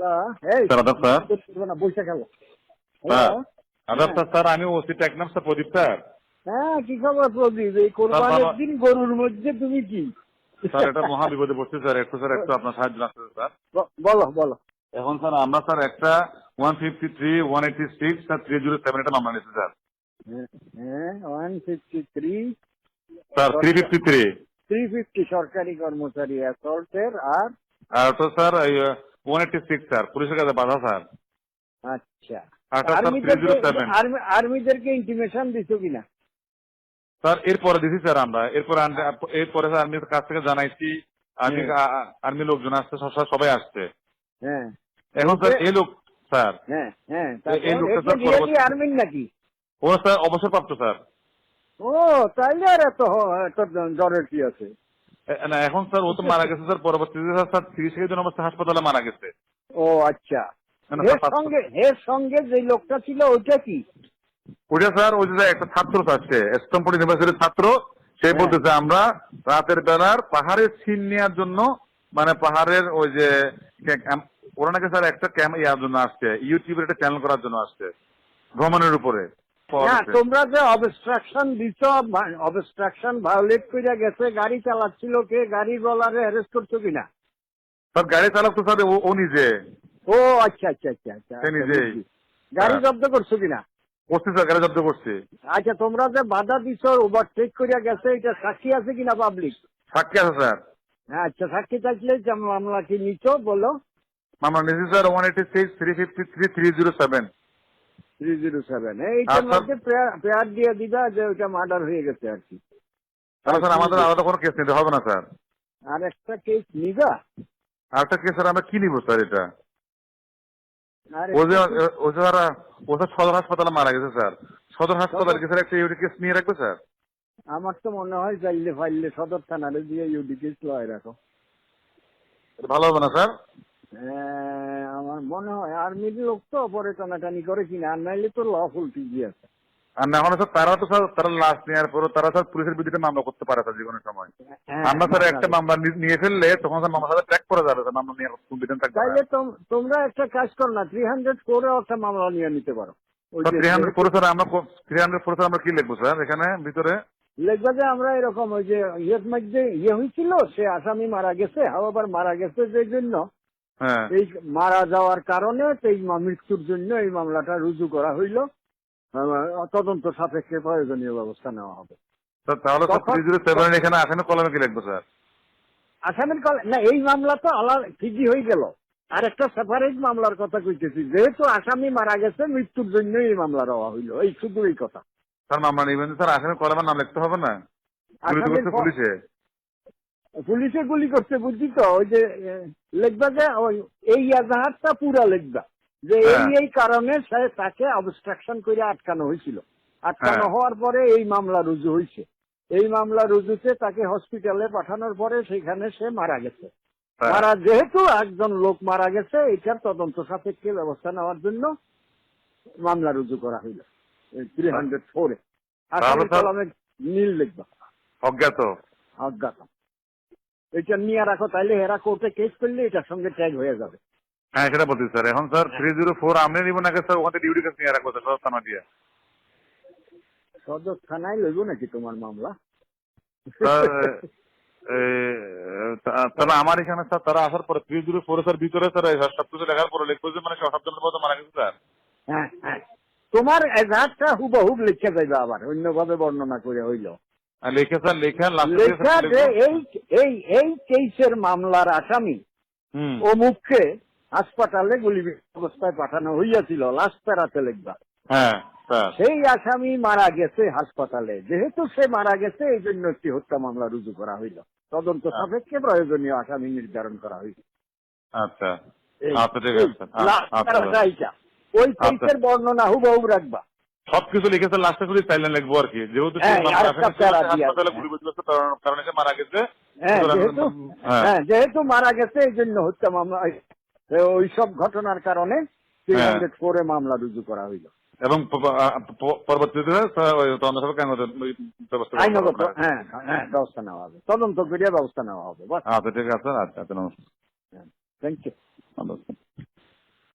Hello এই sir আদাব sir করব না বসে খেলো স্যার হ্যালো আদাব স্যার স্যার আমি ওসি টেকনাম স্যার প্রদীপ স্যার হ্যাঁ কি খবর প্রদীপ? এই কোরবানির দিন গরুর মধ্যে তুমি কি? স্যার এটা মহা বিপদে পড়ছি স্যার একটু স্যার একটু আপনার সাহায্য লাগছে স্যার বলো বলো। এখন স্যার আমরা স্যার একটা one fifty three one eighty six sir three zero seven এটা মামলা নিয়েছি স্যার হ্যাঁ one fifty three sir three fifty three three fifty সরকারি কর্মচারী অ্যাসল্টের আর? আর তো sir one eighty six sir পুলিশের কাছে বাধা স্যার আচ্ছা। আর্মিদেরকে 307 আর্মি- ইন্টিমেশন দিছো কিনা? স্যার এরপরে দিছি স্যার আমরা। এরপরে এরপরে স্যার আর্মির কাছ থেকে জানাইছি। আর্মি আর্মি লোকজন আসছে সব- সব- সবাই আসছে। হ্যাঁ। এখন স্যার এই লোক স্যার হ্যাঁ হ্যাঁ এই লোকটা স্যার আর্মির নাকি? ও স্যার অবসরপ্রাপ্ত স্যার ও তাইলে আর এত জ্বরের কি আছে? না এখন স্যার ও তো মারা গেছে স্যার পরবর্তীতে স্যার চিকিৎসা জন্য অবস্থা হাসপাতালে মারা গেছে। ও আচ্ছা। এর সঙ্গে এর সঙ্গে যে লোকটা ছিল ওইটা কি? ওইটা স্যার ওই যে একটা ছাত্র আসছে স্টমপুর ইউনিভার্সিটির ছাত্র সে হ্যাঁ। বলতেছে আমরা রাতের বেলার পাহাড়ের সিন নেওয়ার জন্য মানে পাহাড়ের ওই যে ওরা নাকি স্যার একটা ক্যাম্প ইয়ার জন্য আসছে ইউটিউবের একটা চ্যানেল করার জন্য আসছে ভ্রমণের উপরে। না তোমরা যে অবস্ট্রাকশন দিছ অবস্ট্রাকশন ভায়োলেট করে গেছে গাড়ি চালাচ্ছিল কে গাড়ি বলারে অ্যারেস্ট করছ কিনা? স্যার গাড়ি চালক তো স্যার ও- নিজে। ও আচ্ছা আচ্ছা আচ্ছা আচ্ছা সে নিজেই। গাড়ি হ্যাঁ। জব্দ করছ কিনা? করছি স্যার গাড়ি জব্দ করছি। আচ্ছা তোমরা যে বাধা দিছ ওভারটেক করে গেছে এটা সাক্ষী আছে কিনা পাবলিক সাক্ষী আছে স্যার। হ্যাঁ আচ্ছা সাক্ষী থাকলে মামলা কি নিছো বলো। মামলা নিয়েছি sir one eighty six three fifty three three zero seven three zero seven এইটার। মধ্যে পেয়ার দিয়ে দিবা যে ওটা মার্ডার হয়ে গেছে আর কি। তাহলে স্যার আমাদের আলাদা কোনো কেস নিতে হবে না স্যার? আর একটা কেস নিবা? আর একটা কেস স্যার আমরা কি নিবো স্যার এটা? ও যে ও যে স্যার ও স্যার সদর হাসপাতালে মারা গেছে স্যার। সদর হাসপাতালে কি স্যার একটা ইউটি কেস নিয়ে রাখবে স্যার? আমার তো মনে হয় চাইলে ফাইলে সদর থানারে দিয়ে ইউডি কেস লয় রাখো। ভালো হবে না স্যার? আমার মনে হয় আর্মির লোক তো পরে টানাটানি করে কিনা আর নাইলে তো লফুল ঠিকই আছে। আর না হলে স্যার তারা তো স্যার তারা লাস্ট নেওয়ার পরে তারা স্যার পুলিশের বিরুদ্ধে মামলা করতে পারে স্যার যে কোনো সময়। হ্যাঁ, আমরা স্যার হ্যাঁ, একটা মামলা নি- নিয়ে ফেললে তখন স্যার মামলা সাথে ট্র্যাক করা যাবে স্যার মামলা নিয়ে কম্পিটেন্ট থাকবে তাইলে তোমরা একটা কাজ করো না থ্রি হান্ড্রেড ফোরে একটা মামলা নিয়ে নিতে পারো। থ্রি হান্ড্রেড ফোর স্যার আমরা থ্রি হান্ড্রেড ফোর স্যার আমরা কি লিখব স্যার এখানে ভিতরে? লিখবা যে আমরা এরকম ওই যে ইয়ের মধ্যে ইয়ে হয়েছিল সে আসামি মারা গেছে আবার মারা গেছে যে জন্য হ্যাঁ এই মারা যাওয়ার কারণে এই মৃত্যুর জন্য এই মামলাটা রুজু করা হইল। তদন্ত সাপেক্ষে প্রয়োজনীয় ব্যবস্থা নেওয়া হবে। তাহলে স্যার তখন- থ্রি জিরো সেভেন এখানে আসামি কলমে কি লিখব স্যার? আসামির কল না এই মামলা তো আলাদা ঠিকই হয়ে গেল। আর একটা সেপারেট মামলার কথা কইতেছি যেহেতু আসামি মারা গেছে মৃত্যুর জন্য এই মামলা দেওয়া হইল। এই শুধু এই কথা। স্যার মামলা নিবেন স্যার আসামি কলমের নাম লিখতে হবে না? পুলিশে। পুলিশে গুলি করছে বুঝছি তো? ওই যে লিখবা যে ওই এই এজাহারটা পুরা লিখবা। যে এই হ্যাঁ। এই কারণে সে তাকে অবস্ট্রাকশন করে আটকানো হয়েছিল আটকানো হ্যাঁ। হওয়ার পরে এই মামলা রুজু হয়েছে এই মামলা রুজুতে তাকে হসপিটালে পাঠানোর পরে সেখানে সে মারা গেছে। হ্যাঁ। মারা যেহেতু একজন লোক মারা গেছে এটার তদন্ত সাপেক্ষে ব্যবস্থা নেওয়ার জন্য মামলা রুজু করা হইল। থ্রি হান্ড্রেড ফোরে আসামি কলমে নীল লিখবা। অজ্ঞাত। অজ্ঞাত। এটা নিয়ে রাখো তাইলে এরা কোর্টে কেস করলে এটার সঙ্গে ট্যাগ হয়ে যাবে। হ্যাঁ সেটা বলছি স্যার এখন স্যার থ্রি জিরো ফোর আপনি নিব নাকি স্যার ওখানে ডিউটি কেস নিয়ে রাখব সদর থানা দিয়ে। সদর থানায় লইব নাকি তোমার মামলা? স্যার এ, আমার এখানে স্যার তারা আসার পরে থ্রি জিরো ফোর স্যার ভিতরে স্যার এই সব দেখার পরে লিখব যে মানে মতো মারা গেছে স্যার হ্যাঁ হ্যাঁ। তোমার এজাহারটা হুবহুব লিখে যাইবে আবার অন্যভাবে বর্ণনা করে হইল। আর লিখে লেখা যে এই এই এই কেসের মামলার আসামি অমুককে হাসপাতালে গুলি অবস্থায় পাঠানো হইয়াছিল লাস্ট প্যারাতে লিখবা। হ্যাঁ সেই আসামি মারা গেছে হাসপাতালে। যেহেতু সে মারা গেছে এই জন্য একটি হত্যা মামলা রুজু করা হইল। তদন্ত সাপেক্ষে প্রয়োজনীয় আসামি নির্ধারণ করা হইল। আচ্ছা। আচ্ছা আচ্ছা। ওই কেসের বর্ণনা হুবহু রাখবা। সবকিছু লিখেছে লাস্টে শুধু সাইলেন্ট লিখব আর কি। যেহেতু হ্যাঁ, কারণে সে মারা গেছে। হ্যাঁ যেহেতু হ্যাঁ। হ্যাঁ যেহেতু মারা গেছে এই জন্য হত্যা মামলা ওই সব ঘটনার কারণে ফোরে মামলা রুজু করা হইল। এবং পরবর্তীতে করা। হ্যাঁ হ্যাঁ ব্যবস্থা নেওয়া হবে। তদন্ত করিয়া ব্যবস্থা নেওয়া হবে আচ্ছা ঠিক আছে আচ্ছা নমস্কার। থ্যাংক ইউ আচ্ছা।